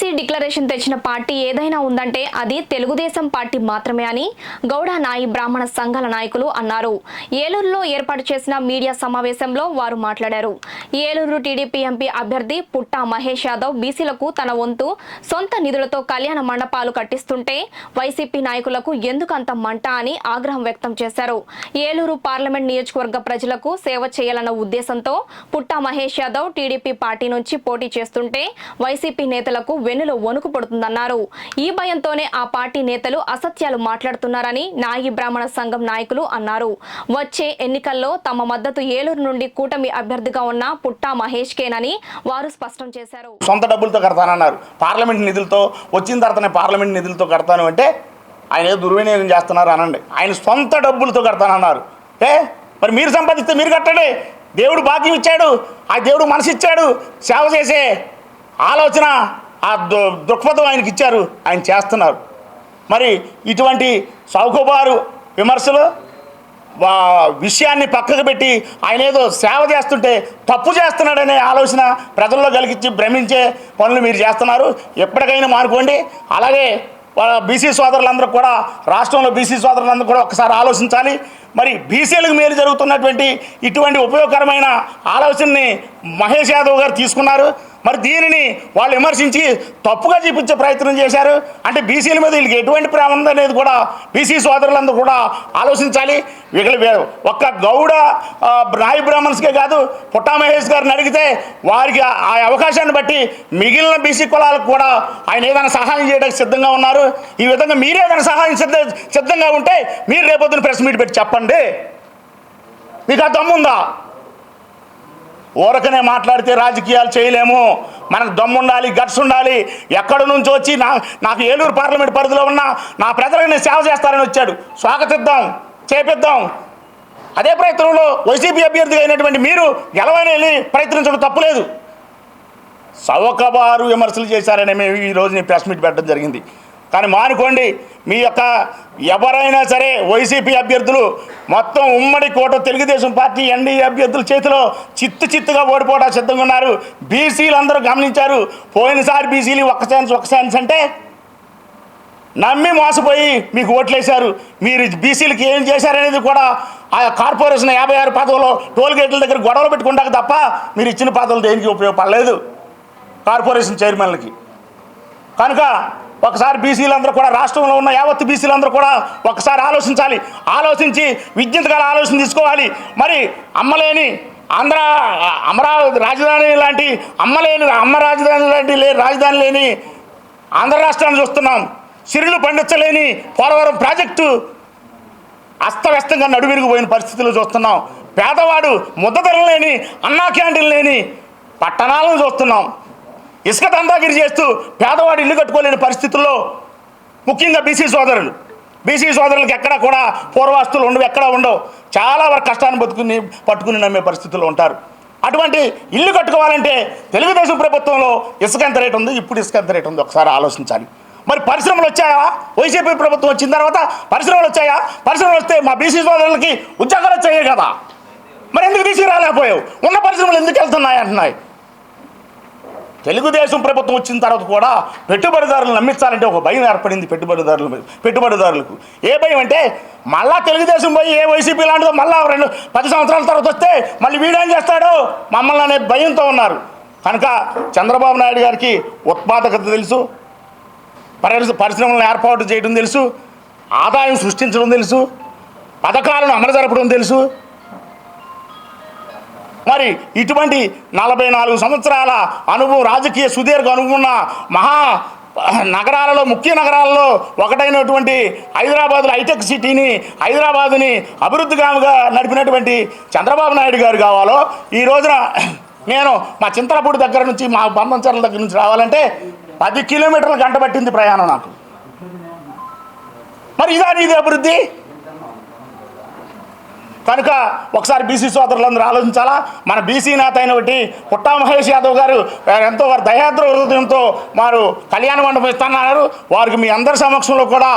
BC declaration తెచ్చిన party ఏదైనా ఉందంటే అది తెలుగుదేశం పార్టీ మాత్రమే అని గౌడ నాయి బ్రాహ్మణ సంఘాల నాయకులు అన్నారు. ఏలూరులో ఏర్పాటు చేసిన మీడియా సమావేశంలో వారు మాట్లాడారు. ఏలూరు టీడీపీ ఎంపీ అభ్యర్థి పుట్టా మహేష్ యాదవ్ బీసీలకు తన వంతు సొంత నిధులతో కళ్యాణ మండపాలు కట్టిస్తుంటే వైసీపీ నాయకులకు ఎందుకంత మంట అని ఆగ్రహం వ్యక్తం చేశారు. ఏలూరు పార్లమెంట్ నియోజకవర్గ ప్రజలకు సేవ చేయాలన్న ఉద్దేశంతో పుట్టా మహేష్ యాదవ్ టీడీపీ పార్టీ నుంచి పోటీ చేస్తుంటే వైసీపీ నేతలకు వెన్నులో వణుకు పడుతుందన్నారు. ఈ భయంతోనే ఆ పార్టీ నేతలు అసత్యాలు మాట్లాడుతున్నారని నాయి బ్రాహ్మణ సంఘం నాయకులు అన్నారు. వచ్చే ఎన్నికల్లో తమ మద్దతు ఏలూరు నుండి కూటమి అభ్యర్థిగా ఉన్న పుట్టా మహేష్ కేనని వారు స్పష్టం చేశారు. సొంత డబ్బులతో కడతానన్నారు. పార్లమెంట్ నిధులతో వచ్చిన తర్వాతనే పార్లమెంట్ నిధులతో కడతాను అంటే ఆయన ఏదో దుర్వినియోగం చేస్తున్నారు అనండి. ఆయన సొంత డబ్బులతో కడతానన్నారు. ఏ? మరి మీరు సంపాదిస్తే మీరు కట్టండి. దేవుడు భాగ్యం ఇచ్చాడు. ఆ దేవుడు మనసు ఇచ్చాడు సేవ చేసే ఆలోచన ఆ దు- దృక్పథం ఆయనకి ఇచ్చారు. ఆయన చేస్తున్నారు. మరి ఇటువంటి సౌకుబారు విమర్శలు విషయాన్ని పక్కకు పెట్టి ఆయన ఏదో సేవ చేస్తుంటే తప్పు చేస్తున్నాడనే ఆలోచన ప్రజల్లో కలిగించి భ్రమించే పనులు మీరు చేస్తున్నారు. ఎప్పటికైనా మానుకోండి. అలాగే బీసీ సోదరులందరూ కూడా రాష్ట్రంలో బీసీ సోదరులందరూ కూడా ఒకసారి ఆలోచించాలి. మరి బీసీలకు మేలు జరుగుతున్నటువంటి ఇటువంటి ఉపయోగకరమైన ఆలోచనని మహేష్ యాదవ్ గారు తీసుకున్నారు. మరి దీనిని వాళ్ళు విమర్శించి తప్పుగా చూపించే ప్రయత్నం చేశారు. అంటే బీసీల మీద వీళ్ళకి ఎటువంటి ప్రేమ ఉందనేది కూడా బీసీ సోదరులందరూ కూడా ఆలోచించాలి. వీళ్ళు ఒక్క గౌడ ఆ, నాయి బ్రాహ్మణ్స్కే కాదు పుట్టా మహేష్ గారిని అడిగితే వారికి ఆ అవకాశాన్ని బట్టి మిగిలిన బీసీ కులాలకు కూడా ఆయన ఏదైనా సహాయం చేయడానికి సిద్ధంగా ఉన్నారు. ఈ విధంగా మీరేదైనా ఏదైనా సహాయం సిద్ధ సిద్ధంగా ఉంటే మీరు రేపొద్దున ప్రెస్ మీట్ పెట్టి చెప్పండి. మీకు ఆ దమ్ముందా? ఊరకనే మాట్లాడితే రాజకీయాలు చేయలేము. మనకు దమ్ముండాలి గట్స్ ఉండాలి ఎక్కడి నుంచి వచ్చి నా నాకు ఏలూరు పార్లమెంట్ పరిధిలో ఉన్న నా ప్రజలకు నేను సేవ చేస్తానని వచ్చాడు. స్వాగతిద్దాం చేపిద్దాం. అదే ప్రయత్నంలో వైసీపీ అభ్యర్థిగా అయినటువంటి మీరు గెలవని వెళ్ళి ప్రయత్నించడం తప్పులేదు. సవకబారు విమర్శలు చేశారని మేము ఈ నేను ప్రెస్ మీట్ పెట్టడం జరిగింది. కానీ మానుకోండి మీ యొక్క ఎవరైనా సరే వైసీపీ అభ్యర్థులు మొత్తం ఉమ్మడి కోట తెలుగుదేశం పార్టీ ఎన్డీఏ అభ్యర్థుల చేతిలో చిత్తు చిత్తుగా ఓడిపోవడానికి సిద్ధంగా ఉన్నారు. బీసీలు అందరూ గమనించారు. పోయినసారి బీసీలు ఒక్క ఛాన్స్ ఒక్క ఛాన్స్ అంటే నమ్మి మోసపోయి మీకు ఓట్లేశారు. మీరు బీసీలకి ఏం చేశారనేది కూడా ఆ కార్పొరేషన్ యాభై ఆరు పదవులో టోల్ గేట్ల దగ్గర గొడవలు పెట్టుకుంటాక తప్ప మీరు ఇచ్చిన పదవులు దేనికి ఉపయోగపడలేదు కార్పొరేషన్ చైర్మన్లకి. కనుక ఒకసారి బీసీలందరూ కూడా రాష్ట్రంలో ఉన్న యావత్తు బీసీలందరూ కూడా ఒకసారి ఆలోచించాలి. ఆలోచించి విద్యుత్ గల ఆలోచన తీసుకోవాలి. మరి అమ్మలేని ఆంధ్ర అమరావతి రాజధాని లాంటి అమ్మలేని అమ్మ రాజధాని లాంటి లే రాజధాని లేని ఆంధ్ర రాష్ట్రాన్ని చూస్తున్నాం. సిరులు పండించలేని పోలవరం ప్రాజెక్టు అస్తవ్యస్తంగా నడువిరిగిపోయిన పరిస్థితులు చూస్తున్నాం. పేదవాడు ముద్దధరలు లేని అన్నా క్యాంటీన్ లేని పట్టణాలను చూస్తున్నాం. ఇసుక దందాగిరి చేస్తూ పేదవాడు ఇల్లు కట్టుకోలేని పరిస్థితుల్లో ముఖ్యంగా బీసీ సోదరులు. బీసీ సోదరులకు ఎక్కడ కూడా పూర్వాస్తులు ఉండవు ఎక్కడ ఉండవు. చాలా వరకు కష్టాన్ని బతుకుని పట్టుకుని నమ్మే పరిస్థితుల్లో ఉంటారు. అటువంటి ఇల్లు కట్టుకోవాలంటే తెలుగుదేశం ప్రభుత్వంలో ఇసుక ఎంత రేటు ఉంది? ఇప్పుడు ఇసుక ఎంత రేటు ఉంది? ఒకసారి ఆలోచించాలి. మరి పరిశ్రమలు వచ్చాయా? వైసీపీ ప్రభుత్వం వచ్చిన తర్వాత పరిశ్రమలు వచ్చాయా? పరిశ్రమలు వస్తే మా బీసీ సోదరులకి ఉద్యోగాలు వచ్చాయి కదా? మరి ఎందుకు తీసుకురాలేకపోయావు? ఉన్న పరిశ్రమలు ఎందుకు వెళ్తున్నాయి అంటున్నాయి? తెలుగుదేశం ప్రభుత్వం వచ్చిన తర్వాత కూడా పెట్టుబడిదారులు నమ్మించాలంటే ఒక భయం ఏర్పడింది పెట్టుబడిదారుల పెట్టుబడిదారులకు. ఏ భయం అంటే మళ్ళా తెలుగుదేశం పోయి ఏ వైసీపీ లాంటిదో మళ్ళా రెండు పది సంవత్సరాల తర్వాత వస్తే మళ్ళీ వీడేం చేస్తాడు? మమ్మల్ని అనే భయంతో ఉన్నారు. కనుక చంద్రబాబు నాయుడు గారికి ఉత్పాదకత తెలుసు పరిశ్ర పరిశ్రమలను ఏర్పాటు చేయడం తెలుసు ఆదాయం సృష్టించడం తెలుసు పథకాలను అమలు జరపడం తెలుసు మరి ఇటువంటి నలభై నాలుగు సంవత్సరాల అనుభవం రాజకీయ సుదీర్ఘ అనుభవం ఉన్న మహా నగరాలలో ముఖ్య నగరాలలో ఒకటైనటువంటి హైదరాబాద్లో హైటెక్ సిటీని హైదరాబాద్ని అభివృద్ధిగాముగా నడిపినటువంటి చంద్రబాబు నాయుడు గారు కావాలో ఈ రోజున నేను మా చింతలపూడి దగ్గర నుంచి మా బంధంచర్ల దగ్గర నుంచి రావాలంటే పది కిలోమీటర్ల గంట పట్టింది ప్రయాణం నాకు. మరి ఇదా ఇది అభివృద్ధి? కనుక ఒకసారి బీసీ సోదరులందరూ ఆలోచించాలా? మన బీసీ నేత అయినటువంటి పుట్టా మహేష్ యాదవ్ గారు ఎంతో వారి దయాద్ర హృదయంతో వారు కళ్యాణ మండపం ఇస్తానన్నారు. వారికి మీ అందరి సమక్షంలో కూడా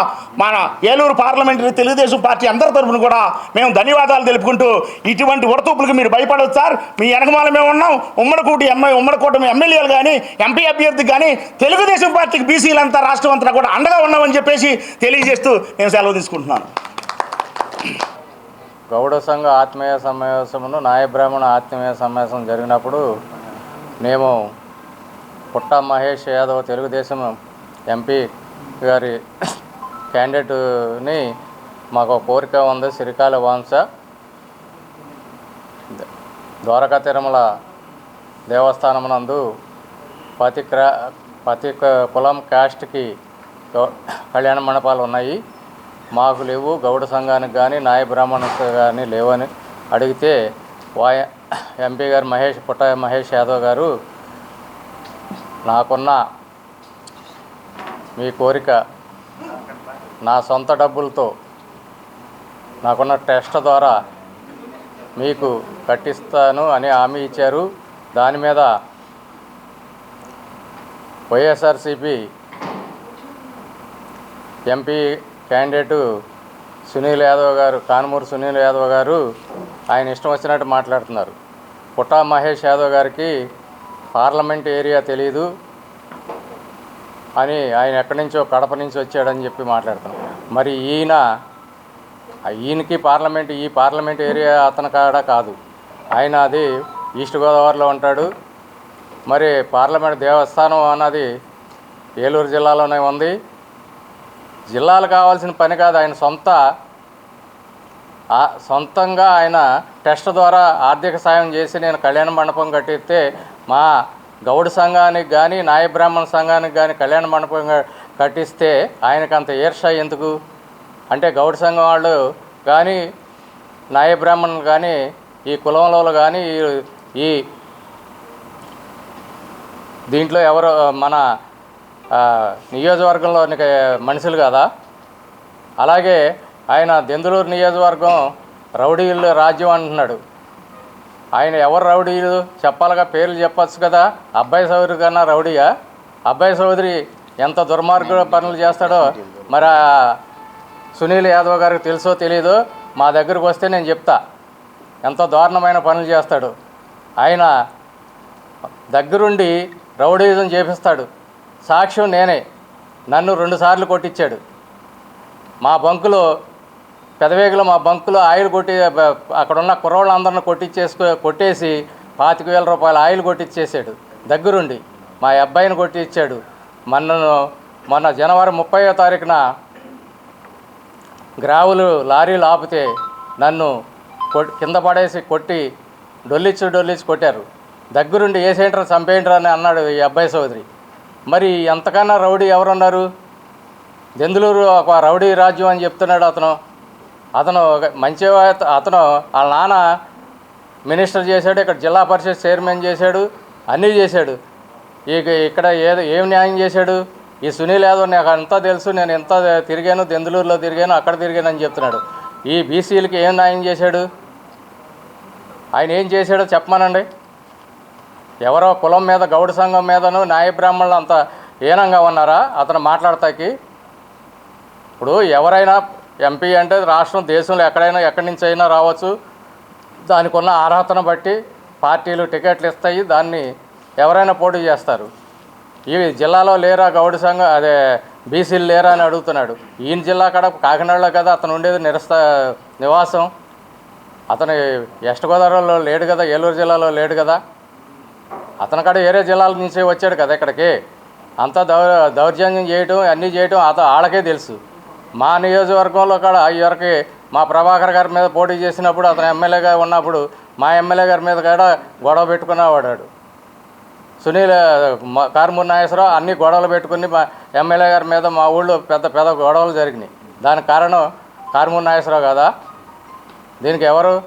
మన ఏలూరు పార్లమెంటరీ తెలుగుదేశం పార్టీ అందరి తరఫున కూడా మేము ధన్యవాదాలు తెలుపుకుంటూ ఇటువంటి ఉడతూపులకు మీరు భయపడవచ్చు సార్. మీ వెనకమాల మేము ఉన్నాం. ఉమ్మడికూటి ఎమ్మె ఉమ్మడికోటమి ఎమ్మెల్యేలు కానీ ఎంపీ అభ్యర్థి కానీ తెలుగుదేశం పార్టీకి బీసీలంతా రాష్ట్రం అంతా కూడా అండగా ఉన్నామని చెప్పేసి తెలియజేస్తూ నేను సెలవు తీసుకుంటున్నాను. గౌడ సంఘ ఆత్మీయ సమావేశమును నాయబ్రాహ్మణ ఆత్మీయ సమావేశం జరిగినప్పుడు మేము పుట్ట మహేష్ యాదవ్ తెలుగుదేశం ఎంపీ గారి క్యాండిడేట్ని మాకు కోరిక ఉంది సిరికాల వాంస ద్వారకా తిరుమల దేవస్థానం నందు ప్రతి క్రా ప్రతి కులం క్యాస్ట్కి కళ్యాణ మండపాలు ఉన్నాయి. మాకు లేవు గౌడ సంఘానికి కానీ నాయ బ్రాహ్మణ కానీ లేవని అడిగితే వాయ ఎంపీ గారు మహేష్ పుట్ట మహేష్ యాదవ్ గారు నాకున్న మీ కోరిక నా సొంత డబ్బులతో నాకున్న టెస్ట్ ద్వారా మీకు కట్టిస్తాను అని హామీ ఇచ్చారు. దాని మీద YSRCP MP candidate Sunil Yadav garu Kanumuru Sunil Yadav గారు ఆయన ఇష్టం వచ్చినట్టు మాట్లాడుతున్నారు. పుట్టా మహేష్ యాదవ్ గారికి పార్లమెంట్ ఏరియా తెలియదు అని ఆయన ఎక్కడి నుంచో కడప నుంచి వచ్చాడని చెప్పి మాట్లాడుతున్నాం. మరి ఈయన ఈయనకి పార్లమెంట్ ఈ పార్లమెంట్ ఏరియా అతని కాడ కాదు. ఆయన అది ఈస్ట్ గోదావరిలో ఉంటాడు. మరి పార్లమెంట్ దేవస్థానం అన్నది ఏలూరు జిల్లాలోనే ఉంది. జిల్లాలు కావాల్సిన పని కాదు. ఆయన సొంత సొంతంగా ఆయన టెస్ట్ ద్వారా ఆర్థిక సాయం చేసి నేను కళ్యాణ మండపం కట్టిస్తే మా గౌడ సంఘానికి కానీ నాయ బ్రాహ్మణ సంఘానికి కానీ కళ్యాణ మండపం కట్టిస్తే ఆయనకు అంత ఈర్ష ఎందుకు? అంటే గౌడ సంఘం వాళ్ళు కానీ నాయ బ్రాహ్మణులు కానీ ఈ కులంలో కానీ ఈ- ఈ దీంట్లో ఎవరు మన ఆ, నియోజకవర్గంలో మనుషులు కదా. అలాగే ఆయన దెందులూరు నియోజకవర్గం రౌడీలు రాజ్యం అంటున్నాడు. ఆయన ఎవరు రౌడీలు? చెప్పాలిగా పేర్లు చెప్పచ్చు కదా. అబ్బాయి సౌదరి కన్నా రౌడీయా? అబ్బాయి సౌదరి ఎంత దుర్మార్గ పనులు చేస్తాడో మరి సునీల్ యాదవ్ గారికి తెలుసో తెలీదో మా దగ్గరకు వస్తే నేను చెప్తా. ఎంత దారుణమైన పనులు చేస్తాడు. ఆయన దగ్గరుండి రౌడీజం చేపిస్తాడు. సాక్ష్యం నేనే. నన్ను రెండుసార్లు కొట్టించాడు. మా బంకులో పెదవేగులో మా బంకులో ఆయిల్ కొట్టి అక్కడ ఉన్న కుర్రోళ్ళందరిని కొట్టించేసుకో కొట్టేసి పాతిక వేల రూపాయల ఆయిల్ కొట్టించేసాడు దగ్గరుండి మా అబ్బాయిని కొట్టించాడు మొన్నను మొన్న జనవరి ముప్పయో తారీఖున గ్రావులు లారీలు ఆపితే నన్ను కింద పడేసి కొట్టి డొల్లిచ్చు డొల్లిచ్చి కొట్టారు. దగ్గరుండి ఏ సెంటర్ చంపేయంటారు అని అన్నాడు ఈ అబ్బాయి సోదరి. మరి ఎంతకన్నా రౌడీ ఎవరున్నారు? దెందులూరు ఒక రౌడీ రాజ్యం అని చెప్తున్నాడు అతను. అతను మంచి అతను వాళ్ళ నాన్న మినిస్టర్ చేశాడు ఇక్కడ జిల్లా పరిషత్ చైర్మన్ చేశాడు అన్నీ చేశాడు. ఇక ఇక్కడ ఏదో ఏం న్యాయం చేశాడు? ఈ సునీల్ యాదవ్ నాకు అంతా తెలుసు నేను ఎంత తిరిగాను దెందులూరులో తిరిగాను అక్కడ తిరిగాను అని చెప్తున్నాడు. ఈ బీసీలకి ఏం న్యాయం చేశాడు? ఆయన ఏం చేశాడో చెప్పమనండి. ఎవరో కులం మీద గౌడ సంఘం మీదను న్యాయ బ్రాహ్మణులు అంత హీనంగా ఉన్నారా? అతను మాట్లాడతాకి. ఇప్పుడు ఎవరైనా ఎంపీ అంటే రాష్ట్రం దేశంలో ఎక్కడైనా ఎక్కడి నుంచి అయినా రావచ్చు. దానికి ఉన్న అర్హతను బట్టి పార్టీలు టికెట్లు ఇస్తాయి. దాన్ని ఎవరైనా పోటీ చేస్తారు. ఈ జిల్లాలో లేరా గౌడ సంఘం? అదే బీసీలు లేరా అని అడుగుతున్నాడు. ఈయన జిల్లా కాడ కాకినాడలో కదా అతను ఉండేది నిరస్త నివాసం. అతను వెస్ట్ గోదావరిలో లేడు కదా ఏలూరు జిల్లాలో లేడు కదా. అతని కాడ వేరే జిల్లాల నుంచి వచ్చాడు కదా ఇక్కడికి. అంతా దౌ దౌర్జన్యం చేయటం అన్నీ చేయటం అత ఆళ్ళకే తెలుసు. మా నియోజకవర్గంలో కూడా ఇవరికి మా ప్రభాకర్ గారి మీద పోటీ చేసినప్పుడు అతను ఎమ్మెల్యేగా ఉన్నప్పుడు మా ఎమ్మెల్యే గారి మీద కూడా గొడవ పెట్టుకునేవాడాడు సునీల్ మ- కారుమూరి నాగేశ్వరరావు అన్ని గొడవలు పెట్టుకుని మా ఎమ్మెల్యే గారి మీద మా ఊళ్ళో పెద్ద పెద్ద గొడవలు జరిగినాయి. దానికి కారణం కారుమూరి నాగేశ్వరరావు కదా? దీనికి ఎవరు?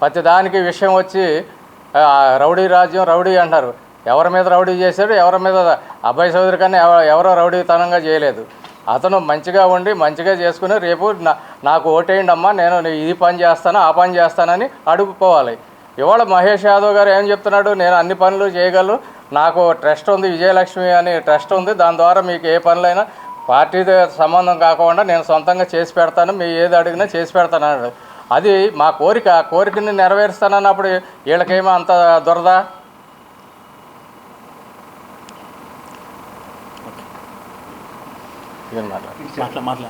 ప్రతి దానికి విషయం వచ్చి రౌడీ రాజ్యం రౌడీ అంటారు. ఎవరి మీద రౌడీ చేశాడు ఎవరి మీద అబ్బాయి చౌదరి కన్నా ఎవరో రౌడీతనంగా చేయలేదు. అతను మంచిగా ఉండి మంచిగా చేసుకుని రేపు నా నాకు ఓటేయండి అమ్మా నేను ఈ పని చేస్తాను ఆ పని చేస్తానని అడుగుకోవాలి ఇవాళ మహేష్ యాదవ్ గారు ఏం చెప్తున్నాడు? నేను అన్ని పనులు చేయగలను నాకు ట్రస్ట్ ఉంది విజయలక్ష్మి అని ట్రస్ట్ ఉంది దాని ద్వారా మీకు ఏ పనులైనా పార్టీతో సంబంధం కాకుండా నేను సొంతంగా చేసి పెడతాను మీ ఏది అడిగినా చేసి పెడతాను అన్నాడు అది మా కోరిక కోరికని నెరవేరుస్తానన్నప్పుడు వీళ్ళకేమో అంత దొరద? మాట్లా